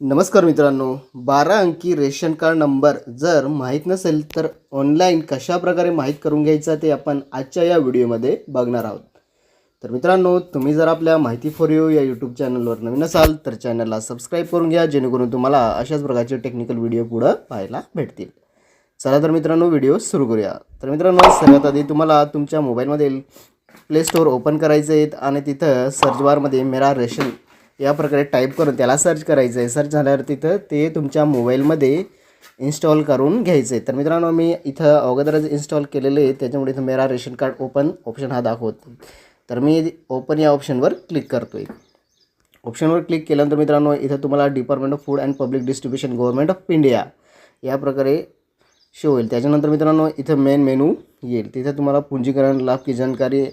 नमस्कार मित्रांनो बारा अंकी रेशन कार्ड नंबर जर माहीत नसेल तर ऑनलाईन कशा प्रकारे माहीत करून घ्यायचा ते आपण आजच्या या व्हिडिओमध्ये बघणार आहोत. तर मित्रांनो तुम्ही जर आपल्या माहिती फॉर यू या यूट्यूब चॅनलवर नवीन असाल तर चॅनलला सबस्क्राईब करून घ्या जेणेकरून तुम्हाला अशाच प्रकारचे टेक्निकल व्हिडिओ पुढं पाहायला भेटतील. चला तर मित्रांनो व्हिडिओ सुरू करूया. तर मित्रांनो सर्वात आधी तुम्हाला तुमच्या मोबाईलमधील प्ले स्टोअर ओपन करायचे आहेत आणि तिथं सर्च बारमध्ये मेरा रेशन या प्रकारे टाईप करून त्याला सर्च करायचं आहे सर्च झाल्यावर तिथं ते तुमच्या मोबाईलमध्ये इन्स्टॉल करून घ्यायचं आहे तर मित्रांनो मी इथं अगोदरच इन्स्टॉल केलेले आहे. त्याच्यामुळे इथं मेरा रेशन कार्ड ओपन ऑप्शन हा दाखवतो तर मी ओपन या ऑप्शनवर क्लिक करतो आहे ऑप्शनवर क्लिक केल्यानंतर मित्रांनो इथं तुम्हाला department of food and public distribution government of India या प्रकारे शो होईल त्याच्यानंतर मित्रांनो इथं मेन मेनू येईल. तिथे तुम्हाला पूंजीकरण लाभ की जानकारी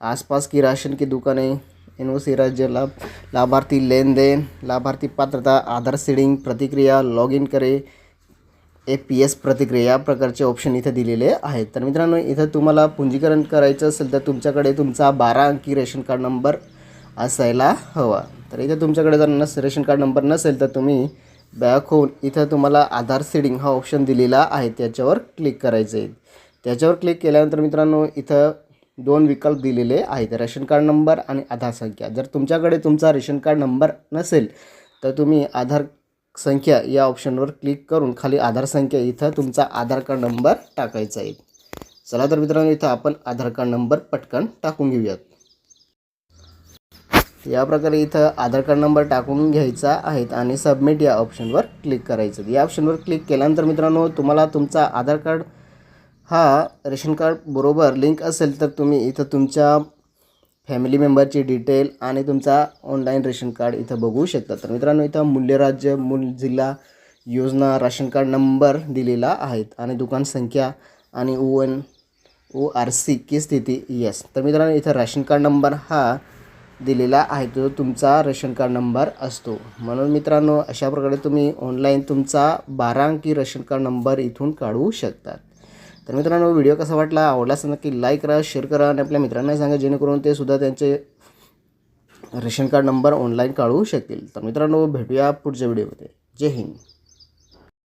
आसपास की राशन की दुकाने एन ओ सी राज्य लाभ लाभार्थी लेन देन लाभार्थी पात्रता आधार सीडिंग प्रतिक्रिया लॉग इन करे ए पी एस प्रतिक्रिया या प्रकारचे ऑप्शन इथं दिलेले आहेत. तर मित्रांनो इथं तुम्हाला पुंजीकरण करायचं असेल तर तुमच्याकडे तुमचा बारा अंकी रेशन कार्ड नंबर असायला हवा. तर इथं तुमच्याकडे जर नस रेशन कार्ड नंबर नसेल तर तुम्ही बॅक होऊन इथं तुम्हाला आधार सीडिंग हा ऑप्शन दिलेला आहे. त्याच्यावर क्लिक करायचं आहे त्याच्यावर क्लिक केल्यानंतर मित्रांनो इथं दोन विकल्प दिलेले आहेत. रेशन कार्ड नंबर आणि आधार संख्या. जर तुमच्याकडे तुमचा रेशन कार्ड नंबर नसेल तर तुम्ही आधार संख्या या ऑप्शनवर क्लिक करून खाली आधार संख्या इथं तुमचा आधार कार्ड नंबर टाकायचा आहे. चला तर मित्रांनो इथं आपण आधार कार्ड नंबर पटकन टाकून घेऊयात. या प्रकारे इथं आधार कार्ड नंबर टाकून घ्यायचा आहेत आणि सबमिट या ऑप्शनवर क्लिक करायचं या ऑप्शनवर क्लिक केल्यानंतर मित्रांनो तुम्हाला तुमचा आधार कार्ड हा रेशन कार्ड बरोबर लिंक असेल तर तुम्ही इथं तुमच्या फॅमिली मेंबरची डिटेल आणि तुमचा ऑनलाईन रेशन कार्ड इथं बघू शकता. तर मित्रांनो इथं मूल्यराज्य मूल जिल्हा योजना राशन कार्ड नंबर दिलेला आहेत आणि दुकान संख्या आणि O N O R C की स्थिती येस तर मित्रांनो इथं राशन कार्ड नंबर हा दिलेला आहे. तो तुमचा रेशन कार्ड नंबर असतो. म्हणून मित्रांनो अशा प्रकारे तुम्ही ऑनलाईन तुमचा बारा अंकी रेशन कार्ड नंबर इथून काढू शकतात. तर मित्रांनो व्हिडिओ कसा वाटला आवडला असं नक्की लाईक करा शेअर करा आणि आपल्या मित्रांना सांगा जेणेकरून ते सुद्धा त्यांचे रेशन कार्ड नंबर ऑनलाईन काढू शकतील. तर मित्रांनो भेटूया पुढच्या व्हिडिओमध्ये जय हिंद.